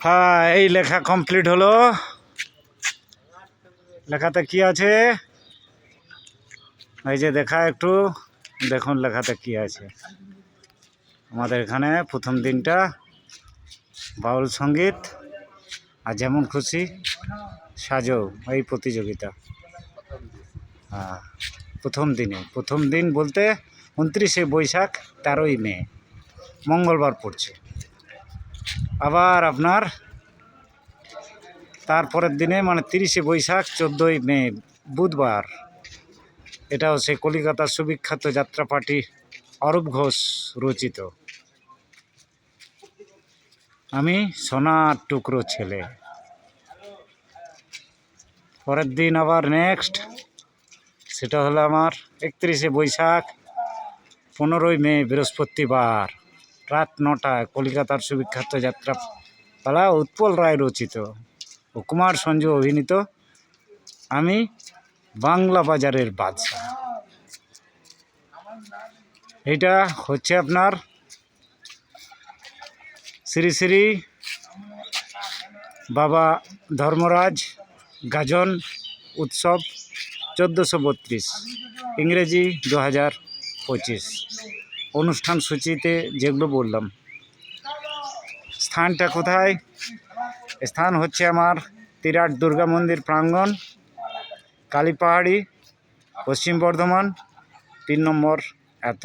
হ্যাঁ এই লেখা কমপ্লিট হলো। লেখাতে কি আছে? এই যে দেখা একটু, দেখুন লেখাতে কি আছে। আমাদের এখানে প্রথম দিনটা, বাউল সংগীত, আর যেমন খুশি, সাজো, এই প্রতিযোগিতা। হ্যাঁ প্রথম দিনে, প্রথম দিন বলতে উনত্রিশে বৈশাখ তেরোই মে, মঙ্গলবার পড়ছে। আবার আপনার তারপরের দিনে মানে তিরিশে বৈশাখ, চোদ্দোই মে, বুধবার। এটাও সে কলিকাতার সুবিখ্যাত যাত্রাপাটি, অরূপ ঘোষ রচিত। আমি সোনার টুকরো ছেলে। পরের দিন আবার নেক্সট সেটা হলো আমার একত্রিশে বৈশাখ, পনেরোই মে, বৃহস্পতিবার। রাত নটায় কলকাতার সুবিখ্যাত যাত্রা পালা উৎপল রায় রচিত। ও কুমার সঞ্জু অভিনীত। আমি বাংলা বাজারের বাদশা এটা হচ্ছে আপনার শ্রী শ্রী বাবা ধর্মরাজ গাজন উৎসব চোদ্দোশো বত্রিশ, ইংরেজি দু হাজার পঁচিশ। অনুষ্ঠান সূচিতে যেগুলো বললাম। স্থানটা কোথায়? স্থান হচ্ছে আমার তিরাট দুর্গা মন্দির প্রাঙ্গণ, কালীপাহাড়ি, পশ্চিম বর্ধমান, তিন নম্বর এত।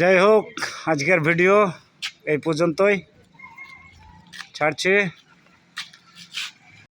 যাই হোক আজকের ভিডিও এই পর্যন্তই। ছাড়ছি।